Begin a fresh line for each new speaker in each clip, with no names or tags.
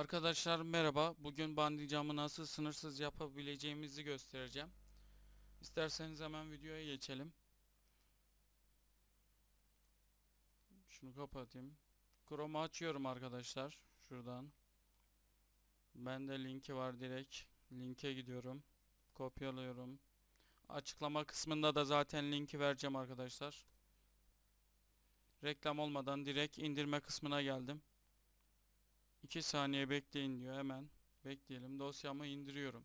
Arkadaşlar merhaba. Bugün bandicamı nasıl sınırsız yapabileceğimizi göstereceğim. İsterseniz hemen videoya geçelim. Şunu kapatayım. Chrome'u açıyorum arkadaşlar. Şuradan. Bende linki var direkt. Linke gidiyorum. Kopyalıyorum. Açıklama kısmında da zaten linki vereceğim arkadaşlar. Reklam olmadan direkt indirme kısmına geldim. 2 saniye bekleyin diyor hemen. Bekleyelim. Dosyamı indiriyorum.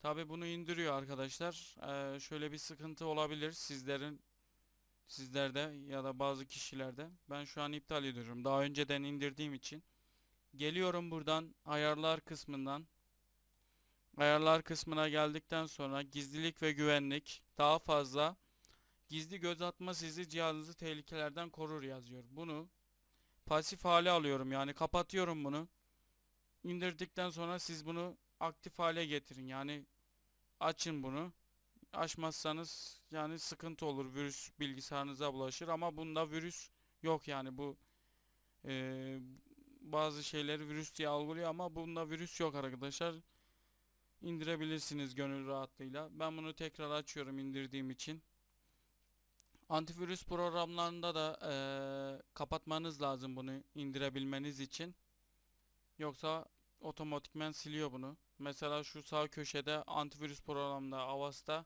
Tabi bunu indiriyor arkadaşlar. Ee, şöyle bir sıkıntı olabilir sizlerin sizlerde ya da bazı kişilerde. Ben şu an iptal ediyorum. Daha önceden indirdiğim için. Geliyorum buradan ayarlar kısmından. Ayarlar kısmına geldikten sonra gizlilik ve güvenlik daha fazla gizli göz atma sizi cihazınızı tehlikelerden korur yazıyor. Bunu pasif hale alıyorum yani kapatıyorum bunu. İndirdikten sonra siz bunu aktif hale getirin. Yani açın bunu. Açmazsanız yani sıkıntı olur. Virüs bilgisayarınıza bulaşır ama bunda virüs yok yani bu eee, bazı şeyleri virüs diye algılıyor ama bunda virüs yok arkadaşlar. İndirebilirsiniz gönül rahatlığıyla. Ben bunu tekrar açıyorum indirdiğim için. Antivirüs programlarında da eee, kapatmanız lazım bunu indirebilmeniz için. Yoksa otomatikmen siliyor bunu. Mesela şu sağ köşede antivirüs programında Avast'a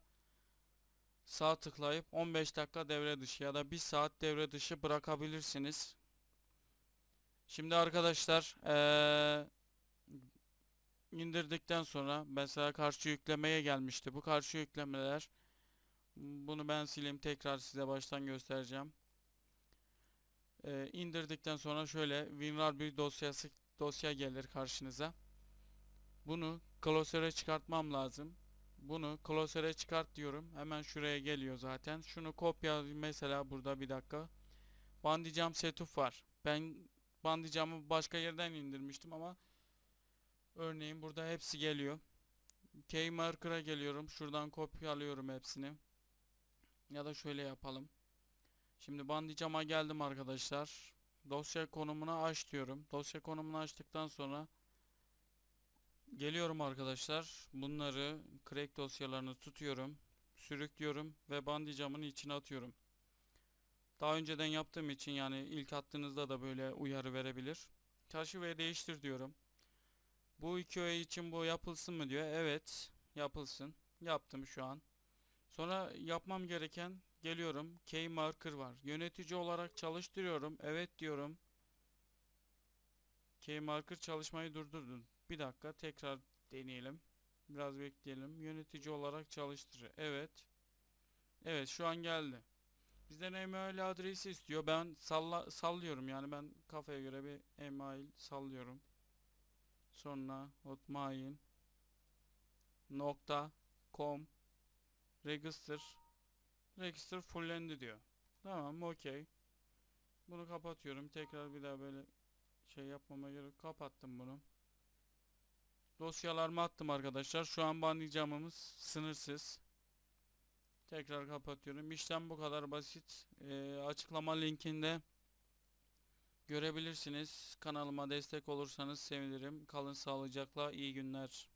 sağ tıklayıp 15 dakika devre dışı ya da 1 saat devre dışı bırakabilirsiniz. Şimdi arkadaşlar eee, indirdikten sonra mesela karşı yüklemeye gelmişti. Bu karşı yüklemeler bunu ben sileyim tekrar size baştan göstereceğim. Ee, indirdikten sonra şöyle WinRAR bir dosyası dosya gelir karşınıza. Bunu klasöre çıkartmam lazım. Bunu klasöre çıkart diyorum. Hemen şuraya geliyor zaten. Şunu kopya mesela burada bir dakika. Bandicam setup var. Ben bandicamı başka yerden indirmiştim ama örneğin burada hepsi geliyor. Keymarker'a geliyorum. Şuradan kopyalıyorum hepsini. Ya da şöyle yapalım. Şimdi bandicama geldim arkadaşlar. Dosya konumuna aç diyorum. Dosya konumunu açtıktan sonra geliyorum arkadaşlar. Bunları crack dosyalarını tutuyorum. Sürüklüyorum ve bandicamın içine atıyorum. Daha önceden yaptığım için yani ilk attığınızda da böyle uyarı verebilir. Taşı ve değiştir diyorum. Bu iki öğe için bu yapılsın mı diyor. Evet yapılsın. Yaptım şu an. Sonra yapmam gereken geliyorum. Key marker var. Yönetici olarak çalıştırıyorum. Evet diyorum. Key marker çalışmayı durdurdun. Bir dakika tekrar deneyelim. Biraz bekleyelim. Yönetici olarak çalıştır. Evet. Evet şu an geldi. Bizden email adresi istiyor. Ben salla, sallıyorum yani ben kafaya göre bir email sallıyorum. Sonra hotmail com register register fullendi diyor. Tamam okey. Bunu kapatıyorum. Tekrar bir daha böyle şey yapmama gerek kapattım bunu. Dosyalarımı attım arkadaşlar. Şu an bandicamımız sınırsız. Tekrar kapatıyorum. İşlem bu kadar basit. Ee, açıklama linkinde görebilirsiniz. Kanalıma destek olursanız sevinirim. Kalın sağlıcakla. İyi günler.